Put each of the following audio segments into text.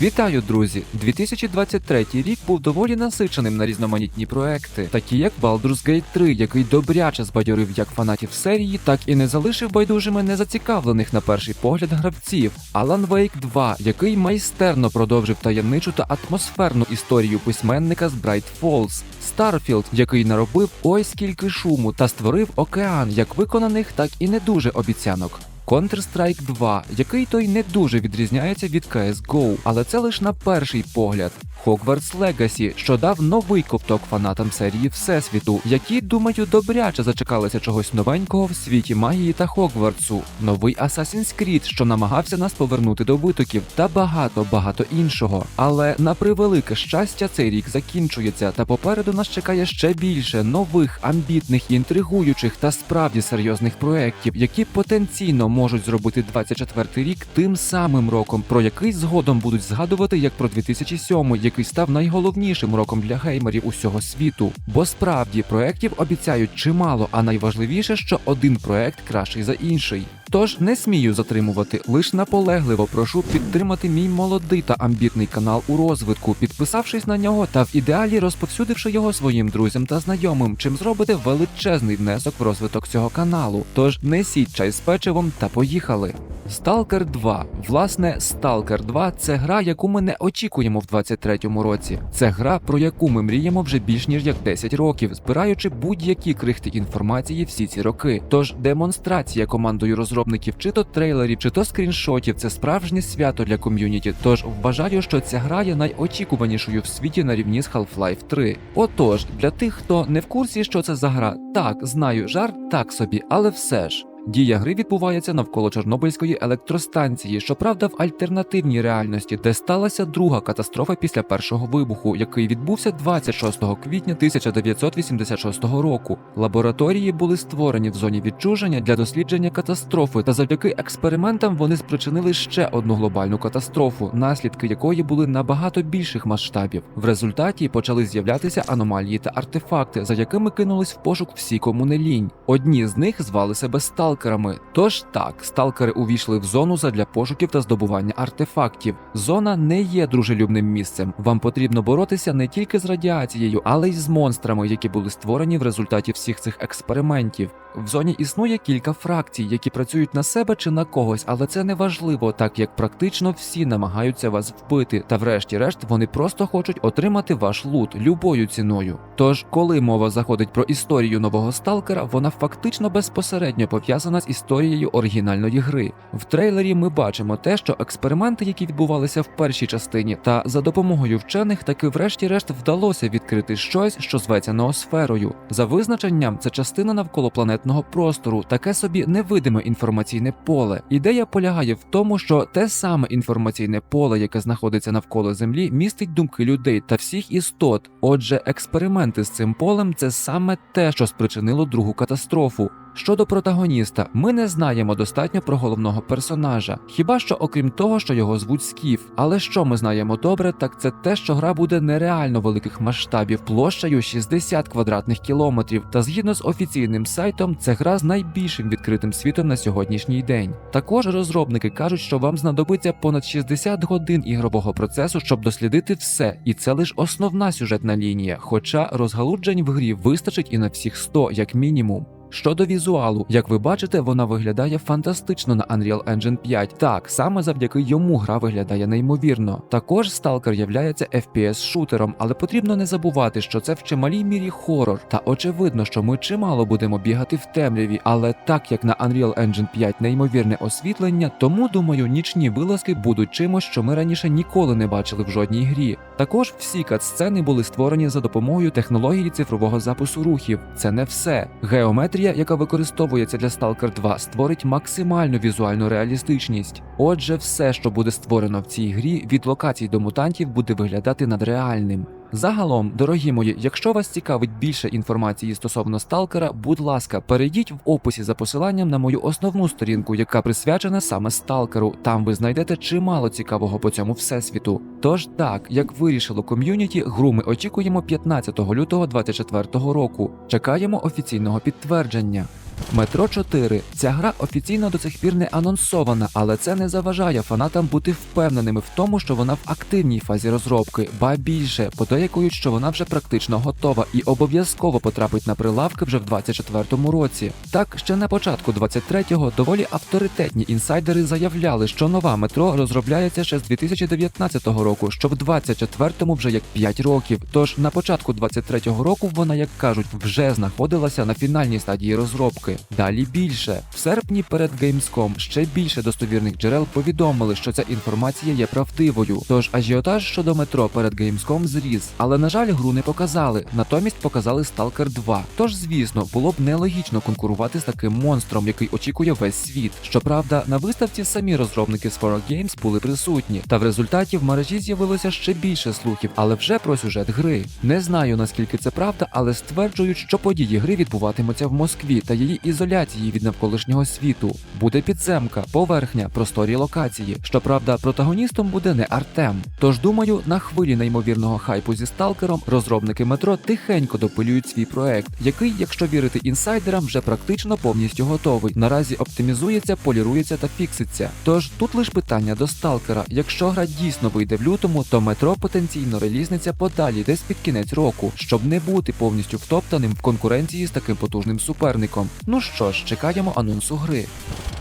Вітаю, друзі! 2023 рік був доволі насиченим на різноманітні проекти, такі як Baldur's Gate 3, який добряче збадьорив як фанатів серії, так і не залишив байдужими незацікавлених на перший погляд гравців. Alan Wake 2, який майстерно продовжив таємничу та атмосферну історію письменника з Bright Falls. Starfield, який наробив ой скільки шуму та створив океан як виконаних, так і не дуже обіцянок. Counter-Strike 2, який той не дуже відрізняється від CSGO, але це лише на перший погляд. Hogwarts Legacy, що дав новий ковток фанатам серії Всесвіту, які, думаю, добряче зачекалися чогось новенького в світі магії та Хогвартсу. Новий Assassin's Creed, що намагався нас повернути до витоків, та багато багато іншого. Але на превелике щастя, цей рік закінчується, та попереду нас чекає ще більше нових, амбітних, інтригуючих та справді серйозних проєктів, які потенційно можуть зробити 24-й рік тим самим роком, про який згодом будуть згадувати як про 2007, який став найголовнішим роком для геймерів усього світу. Бо справді проєктів обіцяють чимало, а найважливіше, що один проєкт кращий за інший. Тож не смію затримувати, лиш наполегливо прошу підтримати мій молодий та амбітний канал у розвитку, підписавшись на нього та в ідеалі розповсюдивши його своїм друзям та знайомим, чим зробите величезний внесок в розвиток цього каналу. Тож несіть чай з печивом та поїхали. Stalker 2. Власне, Stalker 2 це гра, яку ми не очікуємо в 23-му році. Це гра, про яку ми мріємо вже більш ніж як 10 років, збираючи будь-які крихти інформації всі ці роки. Тож демонстрація командою розробників чи то трейлерів, чи то скріншотів це справжнє свято для ком'юніті. Тож вважаю, що ця гра є найочікуванішою в світі на рівні з Half-Life 3. Отож, для тих, хто не в курсі, що це за гра, так знаю, жарт так собі, але все ж. Дія гри відбувається навколо Чорнобильської електростанції, щоправда, в альтернативній реальності, де сталася друга катастрофа після першого вибуху, який відбувся 26 квітня 1986 року. Лабораторії були створені в зоні відчуження для дослідження катастрофи, та завдяки експериментам вони спричинили ще одну глобальну катастрофу, наслідки якої були набагато більших масштабів. В результаті почали з'являтися аномалії та артефакти, за якими кинулись в пошук всі кому лінь. Одні з них звали себе сталкерами. Тож так, сталкери увійшли в зону задля пошуків та здобування артефактів. Зона не є дружелюбним місцем. Вам потрібно боротися не тільки з радіацією, але й з монстрами, які були створені в результаті всіх цих експериментів. В зоні існує кілька фракцій, які працюють на себе чи на когось, але це не важливо, так як практично всі намагаються вас вбити, та врешті-решт вони просто хочуть отримати ваш лут любою ціною. Тож, коли мова заходить про історію нового сталкера, вона фактично безпосередньо пов'язана з історією оригінальної гри. В трейлері ми бачимо те, що експерименти, які відбувалися в першій частині, та за допомогою вчених таки врешті-решт вдалося відкрити щось, що зветься ноосферою. За визначенням, це частина навколопланетного простору, таке собі невидиме інформаційне поле. Ідея полягає в тому, що те саме інформаційне поле, яке знаходиться навколо Землі, містить думки людей та всіх істот. Отже, експерименти з цим полем це саме те, що спричинило другу катастрофу. Щодо протагоніста, ми не знаємо достатньо про головного персонажа, хіба що окрім того, що його звуть Скіф. Але що ми знаємо добре, так це те, що гра буде нереально великих масштабів, площею 60 квадратних кілометрів. Та згідно з офіційним сайтом, це гра з найбільшим відкритим світом на сьогоднішній день. Також розробники кажуть, що вам знадобиться понад 60 годин ігрового процесу, щоб дослідити все, і це лише основна сюжетна лінія. Хоча розгалуджень в грі вистачить і на всіх 100, як мінімум. Щодо візуалу, як ви бачите, вона виглядає фантастично на Unreal Engine 5. Так, саме завдяки йому гра виглядає неймовірно. Також Stalker являється FPS-шутером, але потрібно не забувати, що це в чималій мірі хорор. Та очевидно, що ми чимало будемо бігати в темряві, але так як на Unreal Engine 5 неймовірне освітлення, тому думаю, нічні вилазки будуть чимось, що ми раніше ніколи не бачили в жодній грі. Також всі кат-сцени були створені за допомогою технології цифрового запису рухів. Це не все. Геометрія, яка використовується для Stalker 2, створить максимальну візуальну реалістичність. Отже, все, що буде створено в цій грі, від локацій до мутантів, буде виглядати надреальним. Загалом, дорогі мої, якщо вас цікавить більше інформації стосовно сталкера, будь ласка, перейдіть в описі за посиланням на мою основну сторінку, яка присвячена саме сталкеру. Там ви знайдете чимало цікавого по цьому всесвіту. Тож так, як вирішило ком'юніті, гру ми очікуємо 15 лютого 2024 року. Чекаємо офіційного підтвердження. Метро 4. Ця гра офіційно до цих пір не анонсована, але це не заважає фанатам бути впевненими в тому, що вона в активній фазі розробки, ба більше подеякують, що вона вже практично готова і обов'язково потрапить на прилавки вже в 24-му році. Так, ще на початку 23-го доволі авторитетні інсайдери заявляли, що нова метро розробляється ще з 2019 року, що в 24-му вже як 5 років. Тож на початку 23-го року вона, як кажуть, вже знаходилася на фінальній стадії розробки. Далі більше в серпні перед Gamescom ще більше достовірних джерел повідомили, що ця інформація є правдивою. Тож ажіотаж щодо метро перед Gamescom зріс, але на жаль, гру не показали. Натомість показали Stalker 2. Тож, звісно, було б нелогічно конкурувати з таким монстром, який очікує весь світ. Щоправда, на виставці самі розробники 4 Games були присутні, та в результаті в мережі з'явилося ще більше слухів, але вже про сюжет гри. Не знаю наскільки це правда, але стверджують, що події гри відбуватимуться в Москві та її ізоляції від навколишнього світу. Буде підземка, поверхня, просторі локації. Щоправда, протагоністом буде не Артем. Тож думаю, на хвилі неймовірного хайпу зі сталкером розробники метро тихенько допилюють свій проект, який, якщо вірити інсайдерам, вже практично повністю готовий. Наразі оптимізується, полірується та фікситься. Тож тут лише питання до сталкера: якщо гра дійсно вийде в лютому, то метро потенційно релізниться подалі, десь під кінець року, щоб не бути повністю втоптаним в конкуренції з таким потужним суперником. Ну що ж, чекаємо анонсу гри.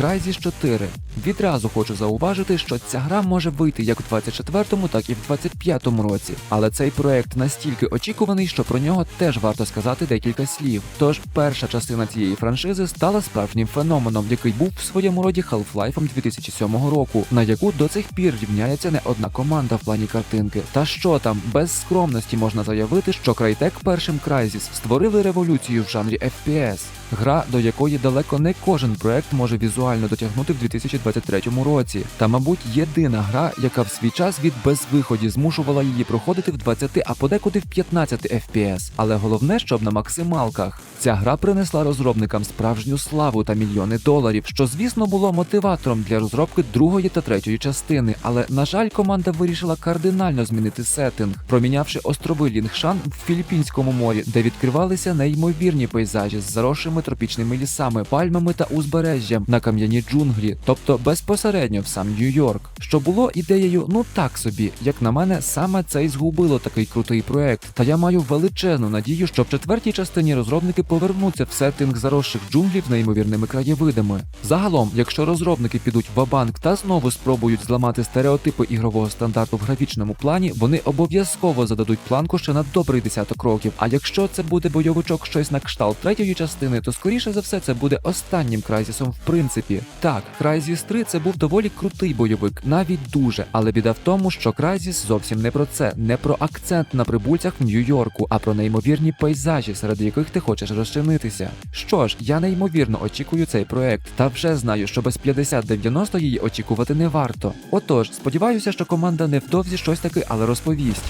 Crysis 4. Відразу хочу зауважити, що ця гра може вийти як в 24-му, так і в 25-му році. Але цей проект настільки очікуваний, що про нього теж варто сказати декілька слів. Тож перша частина цієї франшизи стала справжнім феноменом, який був в своєму роді Half-Life 2007 року, на яку до цих пір рівняється не одна команда в плані картинки. Та що там, без скромності можна заявити, що Crytek першим Crysis створили революцію в жанрі FPS. Гра, до якої далеко не кожен проект може візуально дотягнути в 2023 році. Та, мабуть, єдина гра, яка в свій час від безвиході змушувала її проходити в 20, а подекуди в 15 FPS. Але головне, щоб на максималках. Ця гра принесла розробникам справжню славу та мільйони доларів, що, звісно, було мотиватором для розробки другої та третьої частини. Але, на жаль, команда вирішила кардинально змінити сеттинг, промінявши острови Лінгшан в Філіппінському морі, де відкривалися неймовірні пейзажі з заросшими тропічними лісами, пальмами та узбережжям на кам'яні джунглі, тобто безпосередньо в сам Нью-Йорк, що було ідеєю, ну так собі, як на мене, саме це й згубило такий крутий проект. Та я маю величезну надію, що в четвертій частині розробники повернуться в сеттинг заросших джунглів неймовірними краєвидами. Загалом, якщо розробники підуть в банк та знову спробують зламати стереотипи ігрового стандарту в графічному плані, вони обов'язково зададуть планку ще на добрий десяток років. А якщо це буде бойовичок щось на кшталт третьої частини, то скоріше за все це буде останнім Крайзісом в принципі. Так, Crysis 3 це був доволі крутий бойовик, навіть дуже, але біда в тому, що Crysis зовсім не про це, не про акцент на прибульцях в Нью-Йорку, а про неймовірні пейзажі, серед яких ти хочеш розчинитися. Що ж, я неймовірно очікую цей проект, та вже знаю, що без 50-90 її очікувати не варто. Отож, сподіваюся, що команда невдовзі щось таки, але розповість.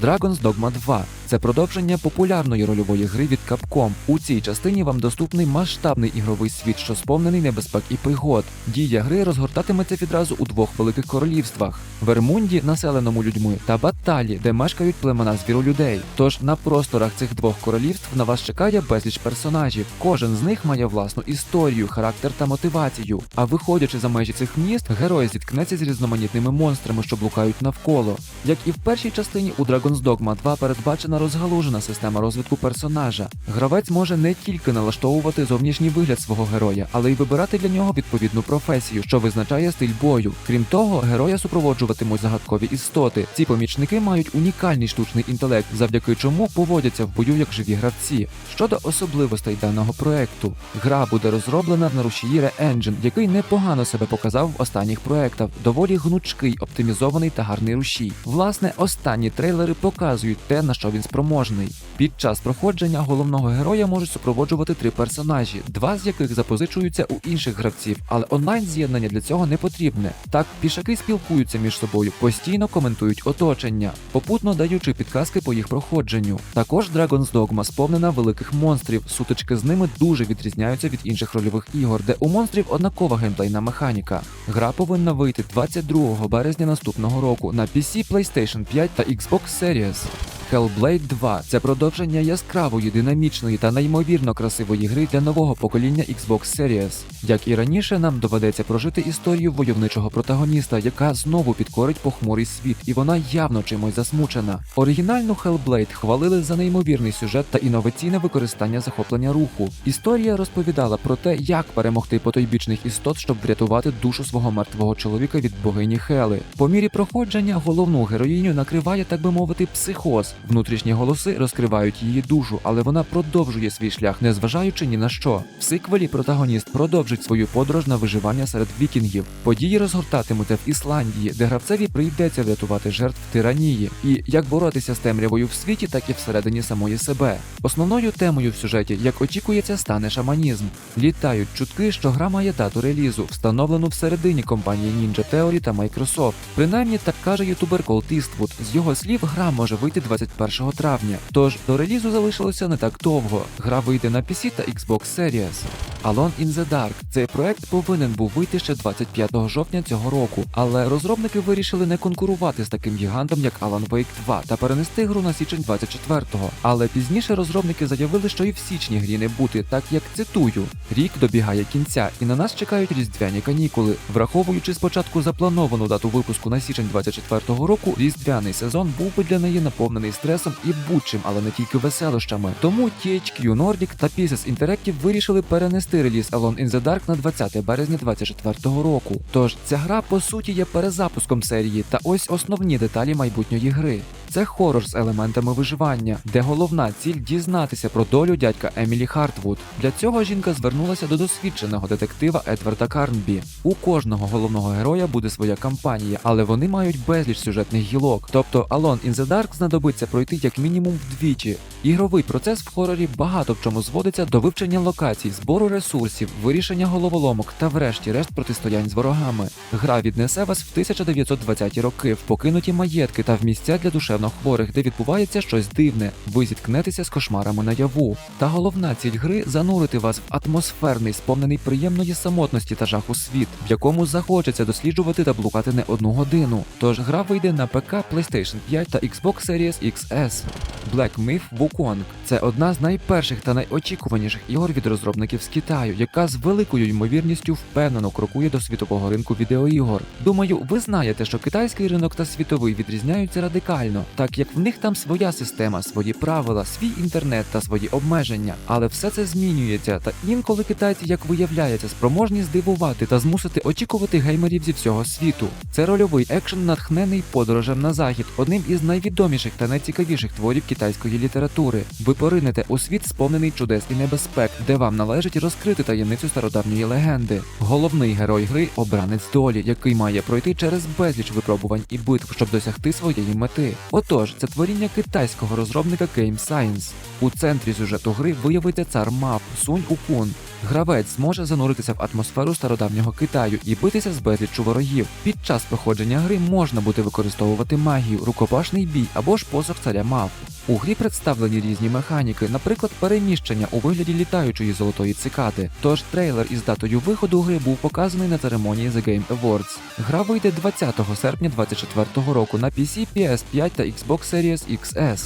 Dragon's Dogma 2 це продовження популярної рольової гри від Capcom. У цій частині вам доступний масштабний ігровий світ, що сповнений небезпек і пригод. Дія гри розгортатиметься відразу у двох великих королівствах: Вермунді, населеному людьми, та Батталі, де мешкають племена звіролюдей. Тож на просторах цих двох королівств на вас чекає безліч персонажів. Кожен з них має власну історію, характер та мотивацію. А виходячи за межі цих міст, герой зіткнеться з різноманітними монстрами, що блукають навколо. Як і в першій частині, у Dragon's Dogma 2 передбачена розгалужена система розвитку персонажа. Гравець може не тільки налаштовувати зовнішній вигляд свого героя, але й вибирати для нього відповідну професію, що визначає стиль бою. Крім того, героя супроводжуватимуть загадкові істоти. Ці помічники мають унікальний штучний інтелект, завдяки чому поводяться в бою як живі гравці. Щодо особливостей даного проекту, гра буде розроблена на рушії Re-Engine, який непогано себе показав в останніх проектах. Доволі гнучкий, оптимізований та гарний рушій. Власне, останні трейлери показують те, на що він спроможний. Під час проходження головного героя можуть супроводжувати три персонажі, два з яких запозичуються у інших гравців, але онлайн з'єднання для цього не потрібне. Так, пішаки спілкуються між собою, постійно коментують оточення, попутно даючи підказки по їх проходженню. Також Dragon's Dogma сповнена великих монстрів. Сутички з ними дуже відрізняються від інших рольових ігор, де у монстрів однакова геймплейна механіка. Гра повинна вийти 22 березня наступного року на PC, PlayStation 5 та Xbox Series. Hellblade 2 це продовження яскравої, динамічної та неймовірно красивої гри для нового покоління Xbox Series. Як і раніше, нам доведеться прожити історію войовничого протагоніста, яка знову підкорить похмурий світ, і вона явно чимось засмучена. Оригінальну Hellblade хвалили за неймовірний сюжет та інноваційне використання захоплення руху. Історія розповідала про те, як перемогти потойбічних істот, щоб врятувати душу свого мертвого чоловіка від богині Хели. По мірі проходження головну героїню накриває, так би мовити, психоз. Внутрішні голоси розкривають її душу, але вона продовжує свій шлях, незважаючи ні на що. В сиквелі протагоніст продовжить свою подорож на виживання серед вікінгів. Події розгортатимуться в Ісландії, де гравцеві прийдеться врятувати жертв тиранії, і як боротися з темрявою в світі, так і всередині самої себе. Основною темою в сюжеті, як очікується, стане шаманізм. Літають чутки, що гра має дату релізу, встановлену всередині компанії Ninja Theory та Microsoft. Принаймні так каже ютубер Колт. З його слів, гра може вийти 21 травня. Тож до релізу залишилося не так довго. Гра вийде на PC та Xbox Series. Alone in the Dark. Цей проект повинен був вийти ще 25 жовтня цього року, але розробники вирішили не конкурувати з таким гігантом, як Alan Wake 2, та перенести гру на січень 24-го. Але пізніше розробники заявили, що і в січні грі не бути, так як цитую: рік добігає кінця, і на нас чекають різдвяні канікули. Враховуючи спочатку заплановану дату випуску на січень 24-го року, різдвяний сезон був би для неї наповнений стресом і будь-чим, але не тільки веселощами. Тому THQ Nordic та Pieces Interactive вирішили перенести реліз Alone in the Dark на 20 березня 24-го року. Тож ця гра по суті є перезапуском серії, та ось основні деталі майбутньої гри. Це хорор з елементами виживання, де головна ціль дізнатися про долю дядька Емілі Хартвуд. Для цього жінка звернулася до досвідченого детектива Едварда Карнбі. У кожного головного героя буде своя кампанія, але вони мають безліч сюжетних гілок. Тобто Alone in the Dark знадобиться пройти як мінімум вдвічі. Ігровий процес в хорорі багато в чому зводиться до вивчення локацій, збору ресурсів, вирішення головоломок та, врешті-решт, протистоянь з ворогами. Гра віднесе вас в 1920-ті роки в покинуті маєтки та в місця для душевно хворих, де відбувається щось дивне. Ви зіткнетеся з кошмарами наяву. Та головна ціль гри занурити вас в атмосферний, сповнений приємної самотності та жаху світ, в якому захочеться досліджувати та блукати не одну годину. Тож гра вийде на ПК, PlayStation 5 та Xbox Series XS. Black Myth Wukong – це одна з найперших та найочікуваніших ігор від розробників з Китаю, яка з великою ймовірністю впевнено крокує до світового ринку відеоігор. Думаю, ви знаєте, що китайський ринок та світовий відрізняються радикально, так як в них там своя система, свої правила, свій інтернет та свої обмеження. Але все це змінюється, та інколи китайці, як виявляється, спроможні здивувати та змусити очікувати геймерів зі всього світу. Це рольовий екшен, натхнений подорожем на захід, одним із найвідоміших та найцікавіших творів китайської літератури. Ви поринете у світ, сповнений чудес і небезпек, де вам належить розкрити таємницю стародавньої легенди. Головний герой гри обранець долі, який має пройти через безліч випробувань і битв, щоб досягти своєї мети. Отож, це творіння китайського розробника Game Science. У центрі сюжету гри виявиться цар мав Сунь Укун. Гравець зможе зануритися в атмосферу стародавнього Китаю і битися з безліччю ворогів. Під час проходження гри можна буде використовувати магію, рукопашний бій або ж посох царя мав. У грі представлені різні механіки, наприклад, переміщення у вигляді літаючої золотої цикади. Тож трейлер із датою виходу гри був показаний на церемонії The Game Awards. Гра вийде 20 серпня 2024 року на PC, PS5 та Xbox Series XS.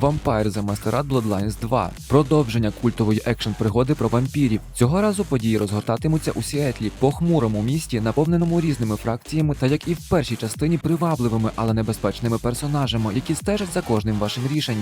Vampire The Masquerade Bloodlines 2 продовження культової екшн пригоди про вампірів. Цього разу події розгортатимуться у Сіетлі, похмурому місті, наповненому різними фракціями та як і в першій частині привабливими, але небезпечними персонажами, які стежать за кожним вашим рішенням.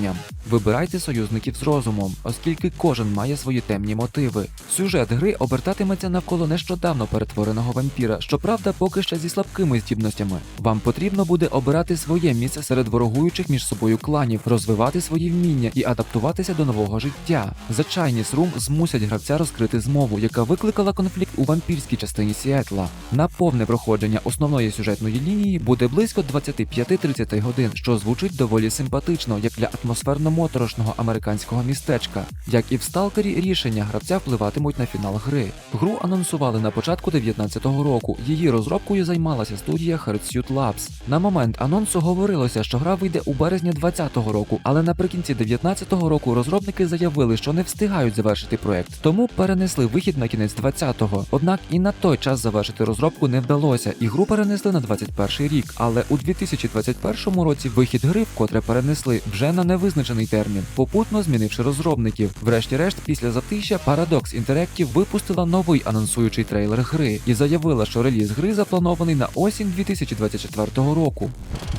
Вибирайте союзників з розумом, оскільки кожен має свої темні мотиви. Сюжет гри обертатиметься навколо нещодавно перетвореного вампіра, щоправда, поки ще зі слабкими здібностями. Вам потрібно буде обирати своє місце серед ворогуючих між собою кланів, розвивати свої вміння і адаптуватися до нового життя. За Chinese Room змусять гравця розкрити змову, яка викликала конфлікт у вампірській частині Сіетла. На повне проходження основної сюжетної лінії буде близько 25-30 годин, що звучить доволі симпатично, як для атмосферно-моторошного американського містечка. Як і в сталкері, рішення гравця впливатимуть на фінал гри. Гру анонсували на початку 2019 року. Її розробкою займалася студія Hardsuit Labs. На момент анонсу говорилося, що гра вийде у березні 2020 року, але наприкінці 2019 року розробники заявили, що не встигають завершити проект, тому перенесли вихід на кінець 2020-го. Однак і на той час завершити розробку не вдалося, і гру перенесли на 2021 рік. Але у 2021 році вихід гри вкотре перенесли вже на невизначений термін, попутно змінивши розробників. Врешті-решт, після затища Paradox Interactive випустила новий анонсуючий трейлер гри і заявила, що реліз гри запланований на осінь 2024 року.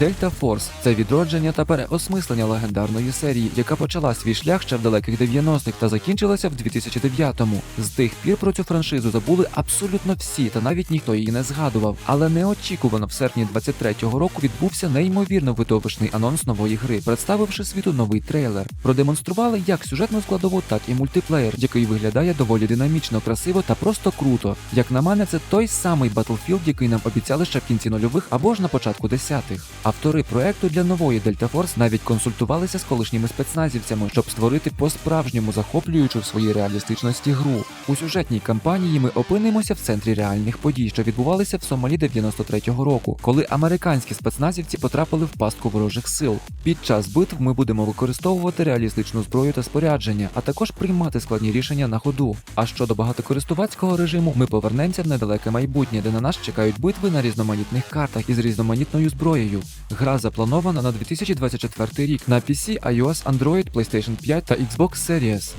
Delta Force – це відродження та переосмислення легендарної серії, яка почала свій шлях ще в далеких 90-х та закінчилася в 2009-му. З тих пір про цю франшизу забули абсолютно всі, та навіть ніхто її не згадував. Але неочікувано в серпні 23-го року відбувся неймовірно видовищний анонс нової гри, представивши світу новий трейлер. Продемонстрували як сюжетну складову, так і мультиплеєр, який виглядає доволі динамічно, красиво та просто круто. Як на мене, це той самий Battlefield, який нам обіцяли ще в кінці нульових або ж на початку десятих. Автори проекту для нової Delta Force навіть консультувалися з колишніми спецназівцями, щоб створити по-справжньому захоплюючу в своїй реалістичності гру. У сюжетній кампанії ми опинимося в центрі реальних подій, що відбувалися в Сомалі 93-го року, коли американські спецназівці потрапили в пастку ворожих сил. Під час битв ми будемо використовувати реалістичну зброю та спорядження, а також приймати складні рішення на ходу. А щодо багатокористувацького режиму, ми повернемося в недалеке майбутнє, де на нас чекають битви на різноманітних картах із різноманітною зброєю. Гра запланована на 2024 рік на PC, iOS, Android, PlayStation 5 та Xbox Series.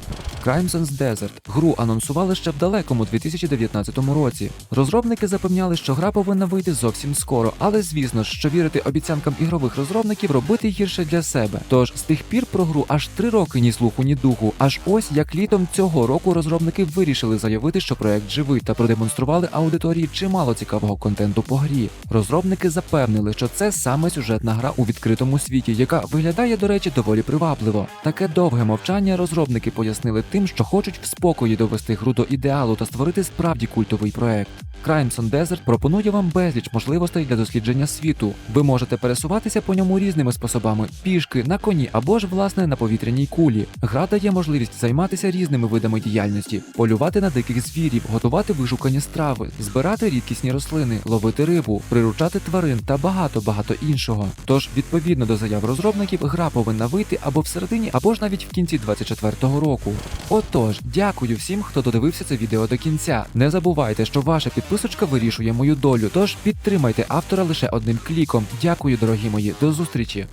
Crimson's Desert. Гру анонсували ще в далекому 2019 році. Розробники запевняли, що гра повинна вийти зовсім скоро, але звісно що вірити обіцянкам ігрових розробників робити гірше для себе. Тож тих пір про гру аж три роки ні слуху, ні духу. Аж ось як літом цього року розробники вирішили заявити, що проект живий та продемонстрували аудиторії чимало цікавого контенту по грі. Розробники запевнили, що це саме сюжетна гра у відкритому світі, яка виглядає, до речі, доволі привабливо. Таке довге мовчання розробники пояснили тим, що хочуть в спокої довести гру до ідеалу та створити справді культовий проект. Crimson Desert пропонує вам безліч можливостей для дослідження світу. Ви можете пересуватися по ньому різними способами: пішки, на коні або ж власне на повітряній кулі. Гра дає можливість займатися різними видами діяльності, полювати на диких звірів, готувати вишукані страви, збирати рідкісні рослини, ловити рибу, приручати тварин та багато багато іншого. Тож, відповідно до заяв розробників, гра повинна вийти або всередині, або ж навіть в кінці 24-го року. Отож, дякую всім, хто додивився це відео до кінця. Не забувайте, що ваша підписочка вирішує мою долю. Тож підтримайте автора лише одним кліком. Дякую, дорогі мої, до зустрічі.